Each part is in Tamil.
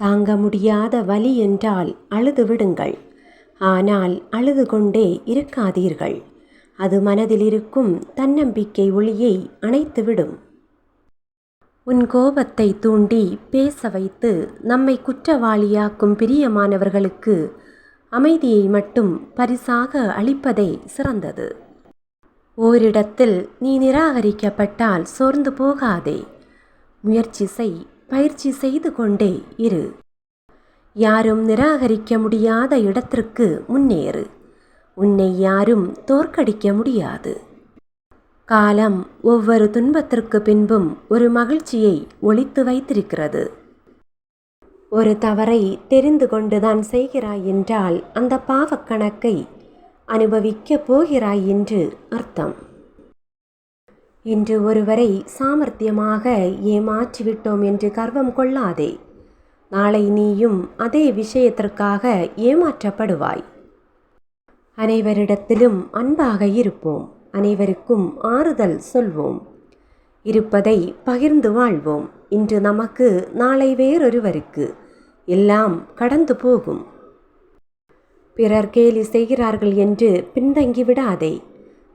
தாங்க முடியாத வலி என்றால் அழுது விடுங்கள். ஆனால் அழுது கொண்டே இருக்காதீர்கள். அது மனதில் இருக்கும் தன்னம்பிக்கை ஒளியை அணைத்துவிடும் உன் கோபத்தை தூண்டி பேச வைத்து நம்மை குற்றவாளியாக்கும் பிரியமானவர்களுக்கு அமைதியை மட்டும் பரிசாக அளிப்பதே சிறந்தது. ஓரிடத்தில் நீ நிராகரிக்கப்பட்டால் சோர்ந்து போகாதே. முயற்சி செய். பயிற்சி செய்து கொண்டே இரு. யாரும் நிராகரிக்க முடியாத இடத்திற்கு முன்னேறு. உன்னை யாரும் தோற்கடிக்க முடியாது. காலம் ஒவ்வொரு துன்பத்திற்கு பின்பும் ஒரு மகிழ்ச்சியை ஒளித்து வைத்திருக்கிறது. ஒரு தவறை தெரிந்து கொண்டுதான் செய்கிறாய் என்றால் அந்த பாவக்கணக்கை அனுபவிக்கப் போகிறாய் என்று அர்த்தம். இன்று ஒருவரை சாமர்த்தியமாக ஏமாற்றிவிட்டோம் என்று கர்வம் கொள்ளாதே. நாளை நீயும் அதே விஷயத்திற்காக ஏமாற்றப்படுவாய். அனைவரிடத்திலும் அன்பாக இருப்போம். அனைவருக்கும் ஆறுதல் சொல்வோம். இருப்பதை பகிர்ந்து வாழ்வோம். இன்று நமக்கு நாளை வேறொருவருக்கு எல்லாம் கடந்து போகும். பிறர் கேலி செய்கிறார்கள் என்று பின்தங்கி விடாதே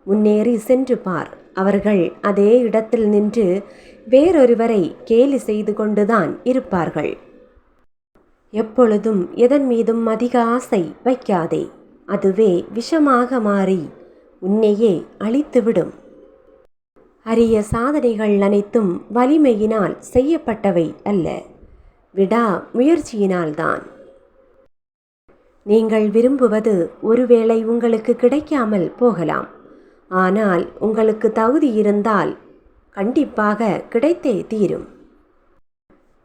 முன்னேறி சென்று பார். அவர்கள் அதே இடத்தில் நின்று வேறொருவரை கேலி செய்து கொண்டுதான் இருப்பார்கள். எப்பொழுதும் எதன் மீதும் அதிக ஆசை வைக்காதே அதுவே விஷமாக மாறி உன்னையே அழித்துவிடும். அரிய சாதனைகள் அனைத்தும் வலிமையினால் செய்யப்பட்டவை அல்ல விடா முயற்சியினால்தான். நீங்கள் விரும்புவது ஒருவேளை உங்களுக்கு கிடைக்காமல் போகலாம். ஆனால் உங்களுக்கு தகுதி இருந்தால் கண்டிப்பாக கிடைத்தே தீரும்.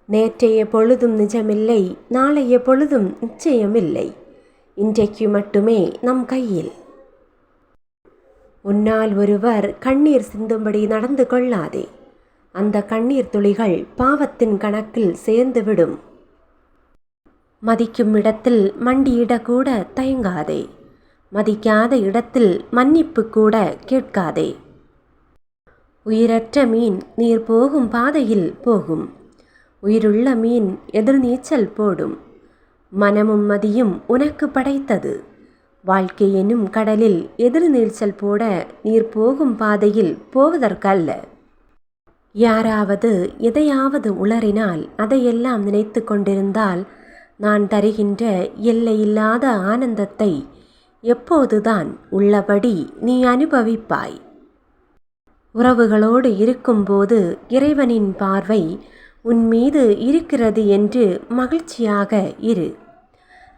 நேற்றைய பொழுதும் நிஜமில்லை நாளைய பொழுதும் நிச்சயமில்லை. இன்றைக்கு மட்டுமே நம் கையில். உன்னால் ஒருவர் கண்ணீர் சிந்தும்படி நடந்து கொள்ளாதே. அந்த கண்ணீர் துளிகள் பாவத்தின் கணக்கில் சேர்ந்துவிடும். மதிக்கும் இடத்தில் மண்டியிடக்கூட தயங்காதே. மதிக்காத இடத்தில் மன்னிப்பு கூட கேட்காதே. உயிரற்ற மீன் நீர் போகும் பாதையில் போகும். உயிருள்ள மீன் எதிர்நீச்சல் போடும். மனமும் மதியும் உனக்கு படைத்தது. வாழ்க்கை எனும் கடலில் எதிர்நீச்சல் போட நீர் போகும் பாதையில் போவதற்கல்ல. யாராவது எதையாவது உளறினால் அதையெல்லாம் நினைத்து கொண்டிருந்தால் நான் தருகின்ற எல்லையில்லாத ஆனந்தத்தை எப்போதுதான் உள்ளபடி நீ அனுபவிப்பாய். உறவுகளோடு இருக்கும்போது இறைவனின் பார்வை உன் மீது இருக்கிறது என்று மகிழ்ச்சியாக இரு.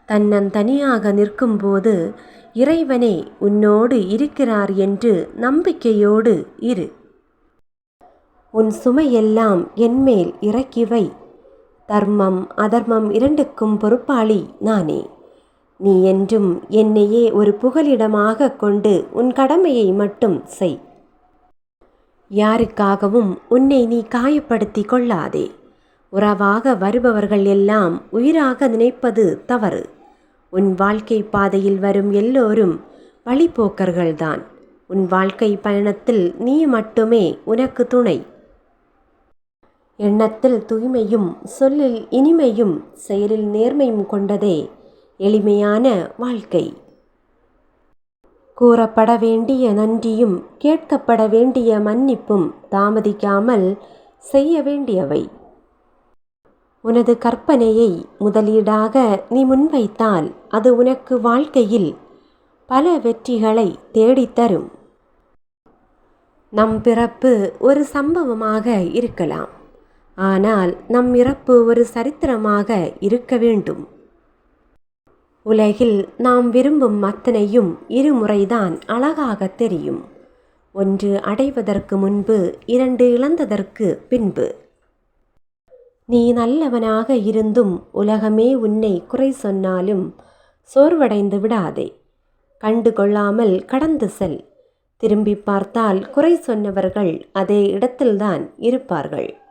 தன்னந்தனியாக நிற்கும்போது இறைவனே உன்னோடு இருக்கிறார் என்று நம்பிக்கையோடு இரு. உன் சுமையெல்லாம் என்மேல் இறக்கிவை தர்மம் அதர்மம் இரண்டுக்கும் பொறுப்பாளி நானே. நீ என்றும் என்னையே ஒரு புகலிடமாக கொண்டு உன் கடமையை மட்டும் செய். யாருக்காகவும் உன்னை நீ காயப்படுத்தி கொள்ளாதே. உறவாக வருபவர்கள் எல்லாம் உயிராக நினைப்பது தவறு. உன் வாழ்க்கை பாதையில் வரும் எல்லோரும் வழிபோக்கர்கள்தான் உன் வாழ்க்கை பயணத்தில் நீ மட்டுமே உனக்கு துணை. எண்ணத்தில் தூய்மையும் சொல்லில் இனிமையும் செயலில் நேர்மையும் கொண்டதே எளிமையான வாழ்க்கை. கூறப்பட வேண்டிய நன்றியும் கேட்கப்பட வேண்டிய மன்னிப்பும் தாமதிக்காமல் செய்ய வேண்டியவை. உனது கற்பனையை முதலீடாக நீ முன்வைத்தால் அது உனக்கு வாழ்க்கையில் பல வெற்றிகளை தேடித்தரும் நம் பிறப்பு ஒரு சம்பவமாக இருக்கலாம். ஆனால் நம் இறப்பு ஒரு சரித்திரமாக இருக்க வேண்டும். உலகில் நாம் விரும்பும் அத்தனையும் இருமுறைதான் அழகாக தெரியும். ஒன்று அடைவதற்கு முன்பு இரண்டு இழந்ததற்கு பின்பு. நீ நல்லவனாக இருந்தும் உலகமே உன்னை குறை சொன்னாலும் சோர்வடைந்து விடாதே. கண்டு கொள்ளாமல் கடந்து செல். திரும்பி பார்த்தால் குறை சொன்னவர்கள் அதே இடத்தில்தான் இருப்பார்கள்.